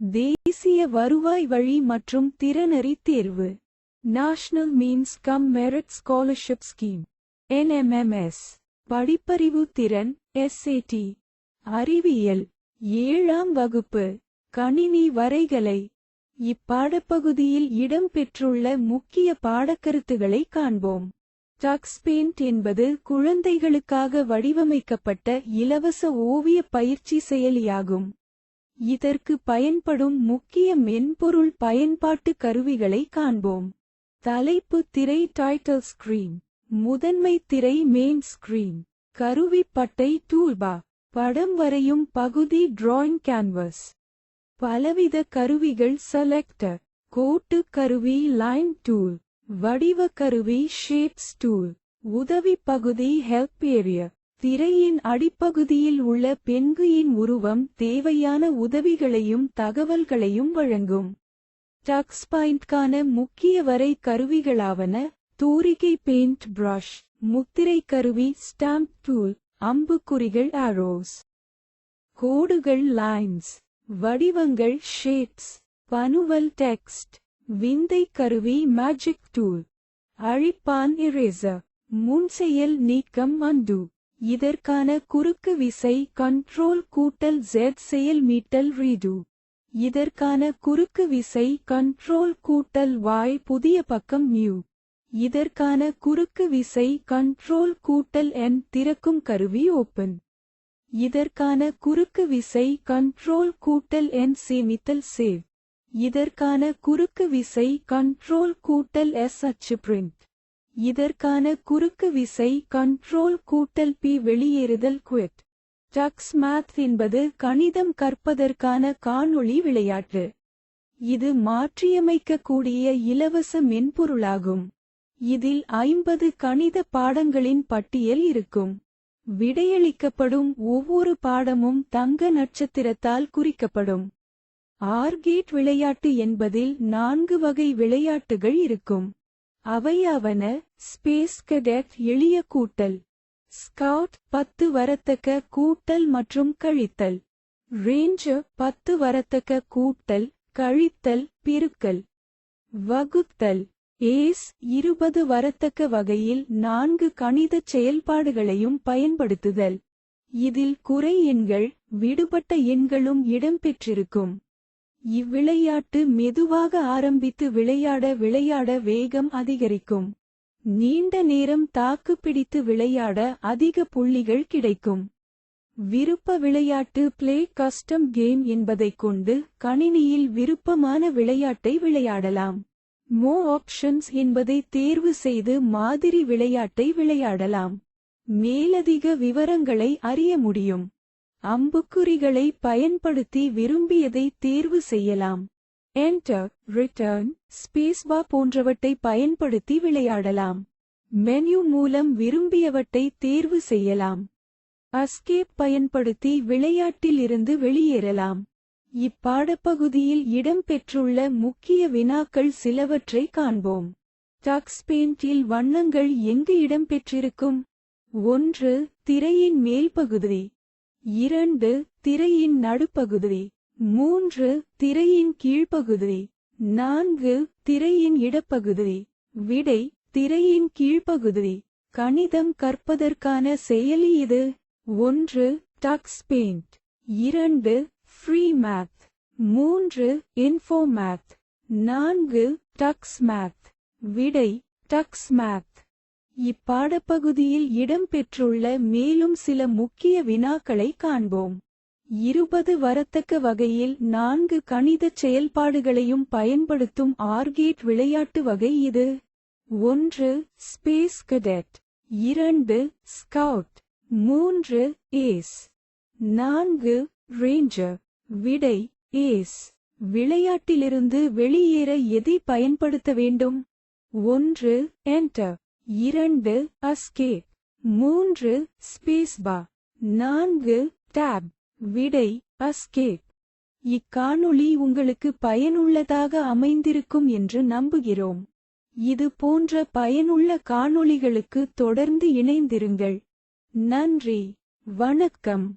தேசிய வருவாய் வழி மற்றும் திறனறி தேர்வு. National means cum merit scholarship scheme NMMS படிப்பறிவு திறன் எஸ்ஏடி அறிவியல். ஏழாம் வகுப்பு. கணினி வரைகலை. இப்பாடப்பகுதியில் இடம்பெற்றுள்ள முக்கிய பாடக்கருத்துகளை காண்போம். டக்ஸ் பெயிண்ட் என்பது குழந்தைகளுக்காக வடிவமைக்கப்பட்ட இலவச ஓவிய பயிற்சி செயலியாகும். இதற்கு பயன்படும் முக்கிய மென்பொருள் பயன்பாட்டு கருவிகளை காண்போம். தலைப்பு திரை டைட்டில் ஸ்கிரீன் முதன்மை திரை மெயின் ஸ்கிரீன் கருவி பட்டை டூல்பா படம் வரையும் பகுதி டிராயிங் கேன்வஸ் பலவித கருவிகள் செலக்டர் கோட்டு கருவி லைன் டூல் வடிவ கருவி ஷேப்ஸ் டூல் உதவி பகுதி ஹெல்ப் ஏரியா திரையின் அடிப்பகுதியில் உள்ள பெண்குயின் உருவம் தேவையான உதவிகளையும் தகவல்களையும் வழங்கும். டக்ஸ் பாயிண்ட்கான முக்கிய வரை கருவிகளாவன தூரிகை பெயிண்ட் பிரஷ் முத்திரை கருவி ஸ்டாம்ப் டூல் அம்புக்குறிகள் ஆரோஸ். கோடுகள் லைன்ஸ் வடிவங்கள் ஷேட்ஸ் பனுவல் டெக்ஸ்ட் விந்தை கருவி மேஜிக் டூல். அழிப்பான் இரேசர் முன்செயல் நீக்கம் அண்டு. இதற்கான குறுக்கு விசை கண்ட்ரோல் கூட்டல் ஜெட் செயல் மீட்டல் ரீடு இதற்கான குறுக்கு விசை கண்ட்ரோல் கூட்டல் வாய் புதிய பக்கம் மியூ இதற்கான குறுக்கு விசை கண்ட்ரோல் கூட்டல் என் திறக்கும் கருவி ஓப்பன் இதற்கான குறுக்கு விசை கண்ட்ரோல் கூட்டல் என் சேமித்தல் சேவ் இதற்கான குறுக்கு விசை கண்ட்ரோல் கூட்டல் எஸ் அச்சு பிரிண்ட் இதற்கான குறுக்கு விசை கண்ட்ரோல் கூட்டல் பி வெளியேறுதல் குவிட் டக்ஸ் மேத் என்பது கணிதம் கற்பதற்கான காணொளி விளையாட்டு. இது மாற்றியமைக்கக்கூடிய இலவச மென்பொருளாகும். இதில் ஐம்பது கணித பாடங்களின் பட்டியல் இருக்கும். விடையளிக்கப்படும் ஒவ்வொரு பாடமும் தங்க நட்சத்திரத்தால் குறிக்கப்படும். ஆர்கேட் விளையாட்டு என்பதில் நான்கு வகை விளையாட்டுகள் இருக்கும். அவையாவன ஸ்பேஸ் கெடெட் எளிய கூட்டல். ஸ்கவுட் பத்து வரத்தக்க கூட்டல் மற்றும் கழித்தல். ரேஞ்சர் பத்து வரத்தக்க கூட்டல் கழித்தல் பெருக்கல். வகுத்தல். ஏஸ் இருபது வரத்தக்க வகையில் நான்கு கணிதச் செயல்பாடுகளையும் பயன்படுத்துதல். இதில் குறை எண்கள் விடுபட்ட எண்களும் இடம்பெற்றிருக்கும். இவ்விளையாட்டு மெதுவாக ஆரம்பித்து விளையாட விளையாட வேகம் அதிகரிக்கும். நீண்ட நேரம் தாக்கு பிடித்து விளையாட அதிக புள்ளிகள் கிடைக்கும். விருப்ப விளையாட்டு பிளே கஸ்டம் கேம் என்பதைக் கொண்டு கணினியில் விருப்பமான விளையாட்டை விளையாடலாம். மோ ஆப்ஷன்ஸ் என்பதை தேர்வு செய்து மாதிரி விளையாட்டை விளையாடலாம். மேலதிக விவரங்களை அறிய முடியும். அம்புக்குறிகளை பயன்படுத்தி விரும்பியதை தேர்வு செய்யலாம். என்டர் ரிட்டர்ன் ஸ்பேஸ்பா போன்றவற்றை பயன்படுத்தி விளையாடலாம். மெனு மூலம் விரும்பியவற்றை தேர்வு செய்யலாம். அஸ்கேப் பயன்படுத்தி விளையாட்டிலிருந்து வெளியேறலாம். இப்பாடப்பகுதியில் இடம்பெற்றுள்ள முக்கிய வினாக்கள் சிலவற்றை காண்போம். டக்ஸ் பெயிண்டில் வண்ணங்கள் எங்கு இடம்பெற்றிருக்கும்? ஒன்று திரையின் மேல் பகுதி. இரண்டு திரையின் நடுப்பகுதி மூன்று திரையின் கீழ்ப்பகுதி நான்கு திரையின் இடப்பகுதி. விடை திரையின் கீழ்ப்பகுதி. கணிதம் கற்பதற்கான செயலி இது. ஒன்று டக்ஸ் பெயிண்ட். இரண்டு ஃப்ரீ மேத். மூன்று இன்ஃபோ மேத். நான்கு டக்ஸ் மேத். விடை டக்ஸ் மேத். இப்பாடப்பகுதியில் இடம்பெற்றுள்ள மேலும் சில முக்கிய வினாக்களை காண்போம். இருபது வரத்தக்க வகையில் நான்கு கணிதச் செயல்பாடுகளையும் பயன்படுத்தும் ஆர்கேட் விளையாட்டு வகை இது. ஒன்று ஸ்பேஸ் கெடெட் இரண்டு ஸ்கவுட் மூன்று ஏஸ் நான்கு ரேஞ்சர் விடை ஏஸ் விளையாட்டிலிருந்து வெளியேற எதை பயன்படுத்த வேண்டும்? ஒன்று என்டர் இரண்டு அஸ்கேப் மூன்று ஸ்பேஸ்பா நான்கு டேப் விடை அஸ்கேப் இக்காணொளி உங்களுக்கு பயனுள்ளதாக அமைந்திருக்கும் என்று நம்புகிறோம். இது போன்ற பயனுள்ள காணொளிகளுக்கு தொடர்ந்து இணைந்திருங்கள். நன்றி. வணக்கம்.